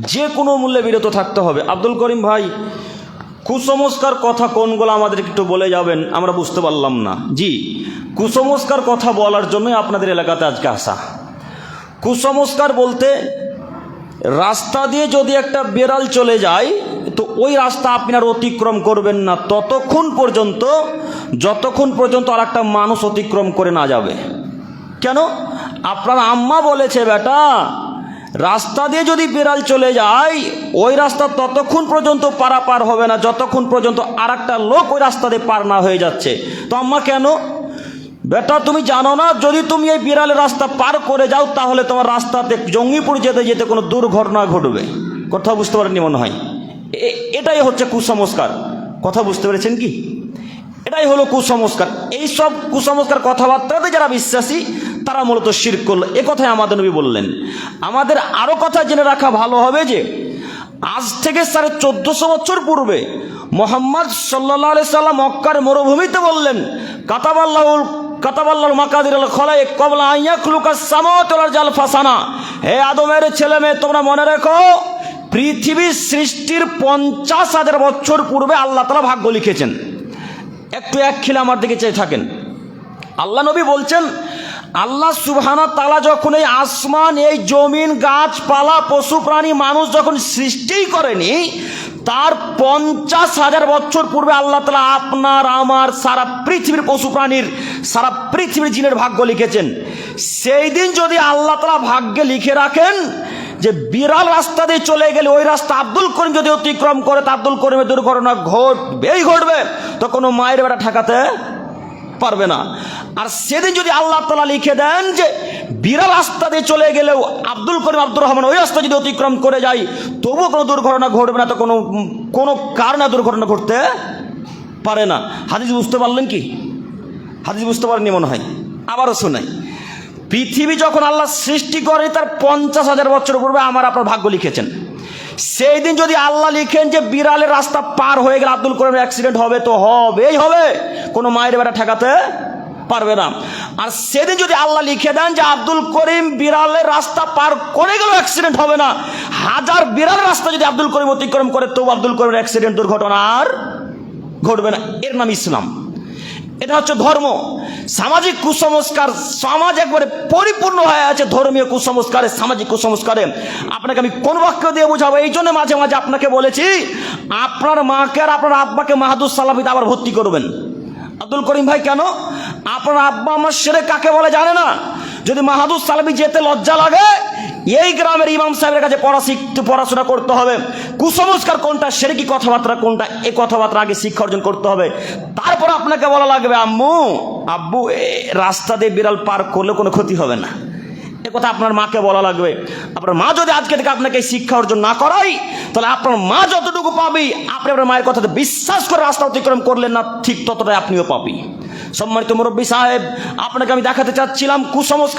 যে কোনো মূল্যে বিরত থাকতে হবে। আব্দুল করিম ভাই, কুসংস্কার কথা কোনগুলো আমাদেরকে একটু বলে যাবেন? আমরা বুঝতে পারলাম না। জি, কুসংস্কার কথা বলার জন্যই আপনাদের এলাকাতে আজকে আসা। কুসংস্কার বলতে, রাস্তা দিয়ে যদি একটা বেড়াল চলে যায়, তো ওই রাস্তা আপনার অতিক্রম করবেন না। ততক্ষণ পর্যন্ত, যতক্ষণ পর্যন্ত আর একটা মানুষ অতিক্রম করে না যাবে। কেন? আপনার আম্মা বলেছে, বেটা রাস্তা দিয়ে যদি বিড়াল চলে যায়, ওই রাস্তা ততক্ষণ পর্যন্ত পারাপার হবে না, যতক্ষণ পর্যন্ত আর একটা লোক ওই রাস্তা দিয়ে পার না হয়ে যাচ্ছে। তো আম্মা কেন? বেটা, তুমি জানো না, যদি তুমি এই বিড়ালের রাস্তা পার করে যাও, তাহলে তোমার রাস্তাতে জঙ্গিপুর যেতে যেতে কোনো দুর্ঘটনা ঘটবে। কথা বুঝতে পারেননি মনে হয়? এটাই হচ্ছে কুসংস্কার। কথা বুঝতে পেরেছেন কি? এটাই হলো কুসংস্কার। এই সব কুসংস্কার কথাবার্তাতে যারা বিশ্বাসী তারা মূলত শির করল। এ কথাই আমাদের নবী বললেন। আমাদের আরও কথা জেনে রাখা ভালো হবে যে, আজ থেকে সাড়ে চোদ্দশো বছর পূর্বে মোহাম্মদ সাল্লাহ আলি সাল্লাম মক্কার মরুভূমিতে বললেন, কাতাবাল্লাহুল কাতাবাল্লাহ মাকাদির খলাই কবলা আইয়াকুলুকা সামাতলার জাল ফাসানা। হে আদমের ছেলে মেয়ে, তোমরা মনে রেখো, পৃথিবী সৃষ্টির পঞ্চাশ হাজার বছর পূর্বে আল্লাহ তালা ভাগ্য লিখেছেন। একটু এক খিলে আমার দিকে চেয়ে থাকেন। আল্লাহ নবী বলছেন আল্লাহ সুবহানা তালা যখন এই আসমান, এই জমিন, গাছপালা, পশু, প্রাণী, মানুষ যখন সৃষ্টিই করেনি, তার পঞ্চাশ হাজার বছর পূর্বে আল্লাহ তালা আপনার, আমার, সারা পৃথিবীর পশু প্রাণীর, সারা পৃথিবীর জিনের ভাগ্য লিখেছেন। সেই দিন যদি আল্লাহ তালা ভাগ্যে লিখে রাখেন যে বিড়াল রাস্তা দিয়ে চলে গেলে ওই রাস্তা আব্দুল করিম যদি অতিক্রম করে, তা আব্দুল করিমের দুর্ঘটনা ঘটবেই ঘটবে, তো কোনো মায়ের বেটা ঠেকাতে পারবে না। আর সেদিন যদি আল্লাহ তালা লিখে দেন যে, বিড়াল রাস্তা দিয়ে চলে গেলেও আব্দুল করিম আব্দুর রহমান ওই রাস্তা যদি অতিক্রম করে যায়, তবুও কোনো দুর্ঘটনা ঘটবে না, তো কোনো কোনো কারণে দুর্ঘটনা ঘটতে পারে না। হাদিস বুঝতে পারলেন কি? হাদিস বুঝতে পারেননি মনে হয়। আবারও শোনাই। পৃথিবী যখন আল্লাহ সৃষ্টি করে, তার পঞ্চাশ হাজার বছর পূর্বে আমার আপনার ভাগ্য লিখেছেন। সেই দিন যদি আল্লাহ লিখেন যে, বিড়ালের রাস্তা পার হয়ে গেলে আব্দুল করিমের অ্যাক্সিডেন্ট হবে, তো হবেই হবে। কোনো মায়ের বেটা ঠেকাতে পারবে না। আর সেদিন যদি আল্লাহ লিখে দেন যে আব্দুল করিম বিড়ালের রাস্তা পার করে গেলেও অ্যাক্সিডেন্ট হবে না, হাজার বিড়াল রাস্তা যদি আব্দুল করিম অতিক্রম করে, তবু আব্দুল করিমের অ্যাক্সিডেন্ট দুর্ঘটনা আর ঘটবে না। এর নাম ইসলাম। এটা হচ্ছে ধর্ম। সামাজিক কুসংস্কার, সমাজ একবারে পরিপূর্ণ হয়ে আছে ধর্মীয় কুসংস্কারে, সামাজিক কুসংস্কারে। আপনাকে আমি কোন বাক্য দিয়ে বোঝাবো? এই জন্য মাঝে মাঝে আপনাকে বলেছি, আপনার মাকে আর আপনার আব্বাকে মাহাদুর সালাফিতে আবার ভর্তি করবেন। আব্দুল করিম ভাই, কেন? আপনার আব্বা আমার সেরে কাকে বলে জানে না? যদি মাহাদুর সালাফি যেতে লজ্জা লাগে, এই গ্রামের ইমাম সাহেবের কাছে পড়া শিখতে পড়াশোনা করতে হবে। কুসংস্কার কোনটা, সেরে কি কথাবার্তা কোনটা, এ কথাবার্তা আগে শিক্ষা অর্জন করতে হবে। তারপর আপনাকে বলা লাগবে, আম্মু, আব্বু রাস্তা দিয়ে বিড়াল পার করলে কোনো ক্ষতি হবে না। এ কথা আপনার মাকে বলা লাগবে। আপনার মা যদি আজকে থেকে আপনাকে শিক্ষা অর্জন না করাই তাহলে আপনার মা যতটুকু পাবি, আপনি আপনার মায়ের কথাতে বিশ্বাস করে রাস্তা অতিক্রম করলেন না, ঠিক ততটাই আপনিও পাবি সম্মানিত মুরব্বী সাহেব, আপনাকে আমি দেখাতে চাচ্ছিলাম কুসংস্কার